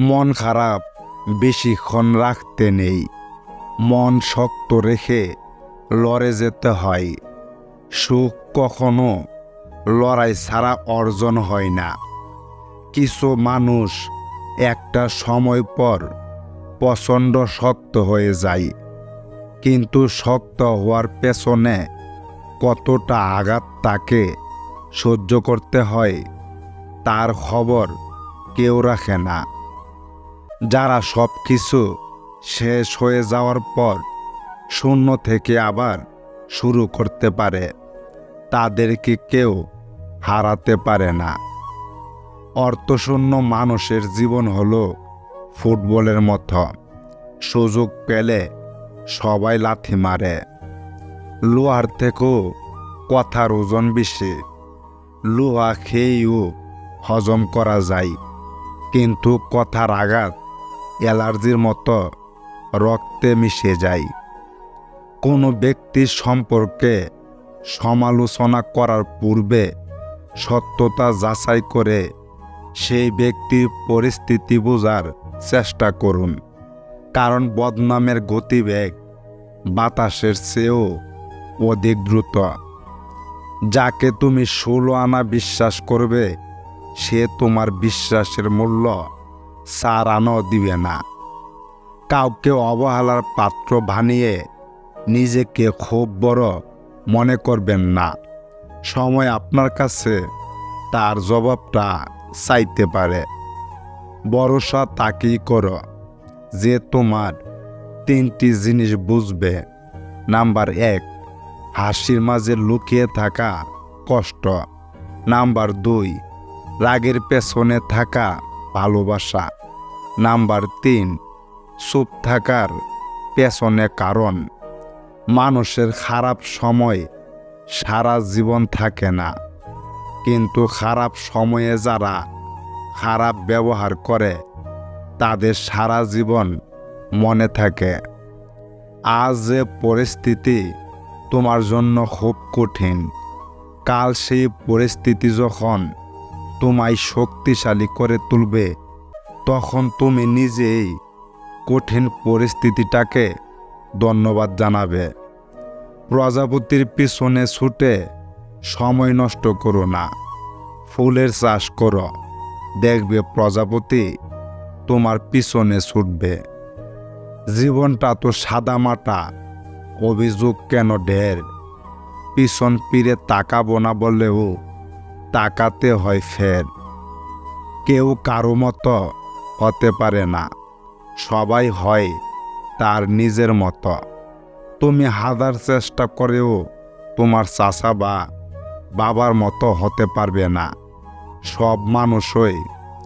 মন খারাপ, বেশিক্ষণ রাখতে নেই। মন শক্ত রেখে লড়ে যেতে হয়। সুখ কখনো লড়াই ছাড়া অর্জন হয় না। কিছু মানুষ একটা সময় পর প্রচণ্ড শক্ত হয়ে যায়, কিন্তু শক্ত হওয়ার পেছনে কতটা আঘাত তাকে সহ্য করতে হয়, তার খবর কেউ রাখে না। যারা সব কিছু শেষ হয়ে যাওয়ার পর শূন্য থেকে আবার শুরু করতে পারে, তাদেরকে কেউ হারাতে পারে না। অর্থশূন্য মানুষের জীবন হল ফুটবলের মতো। সুযোগ পেলে সবাই লাথি মারে। লোহার থেকেও কথার ওজন বেশি। লোহা খেয়েও হজম করা যায়। কিন্তু কথার আঘাত অ্যালার্জির মতো রক্তে মিশে যায়। কোনো ব্যক্তির সম্পর্কে সমালোচনা করার পূর্বে সত্যতা যাচাই করে সেই ব্যক্তির পরিস্থিতি বোঝার চেষ্টা করুন। কারণ বদনামের গতিবেগ বাতাসের চেয়েও অধিক দ্রুত। যাকে তুমি ষোলো আনা বিশ্বাস করবে, সে তোমার বিশ্বাসের মূল্য আনাও দিবে না। কাউকে অবহেলার পাত্র বানিয়ে নিজেকে খুব বড় মনে করবেন না। সময় আপনার কাছে, তার জবাবটা চাইতে পারে। ভরসা তাকেই করো যে তোমার তিনটি জিনিস বুঝবে। নাম্বার এক, হাসির মাঝে লুকিয়ে থাকা কষ্ট। নাম্বার দুই, রাগের পেছনে থাকা ভালোবাসা। নাম্বার তিন, চুপ থাকার পেছনে কারণ। মানুষের খারাপ সময় সারা জীবন থাকে না। কিন্তু খারাপ সময়ে যারা খারাপ ব্যবহার করে, তাদের সারা জীবন মনে থাকে। আজ যে পরিস্থিতি তোমার জন্য খুব কঠিন। কাল সেই পরিস্থিতি যখন তোমায় শক্তিশালী করে তুলবে, তখন তুমি নিজেই কঠিন পরিস্থিতিটাকে ধন্যবাদ জানাবে। প্রজাপতির পিছনে ছুটে সময় নষ্ট করো না, ফুলের চাষ করো, দেখবে প্রজাপতি তোমার পিছনে ছুটবে। জীবনটা তো সাদা মাটা অভিযোগ কেন ঢের? পিছন পিড়ে তাকাবো না বললেও তাকাতে হয় ফের। কেউ কারও মতো হতে পারে না। সবাই হয় তার নিজের মতো। তুমি হাজার চেষ্টা করেও তোমার চাচা বা বাবার মতো হতে পারবে না। সব মানুষই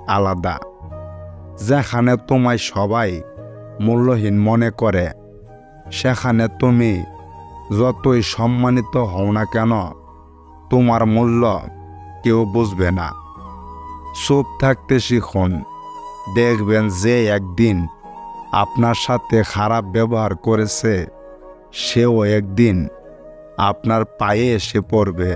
আলাদা। যেখানে তোমায় সবাই মূল্যহীন মনে করে, সেখানে তুমি যতই সম্মানিত হও না কেন, তোমার মূল্য কেউ বুঝবে না। চুপ থাকতে শিখুন, দেখবেন যে একদিন আপনার সাথে খারাপ ব্যবহার করেছে, সেও একদিন আপনার পায়ে এসে পড়বে।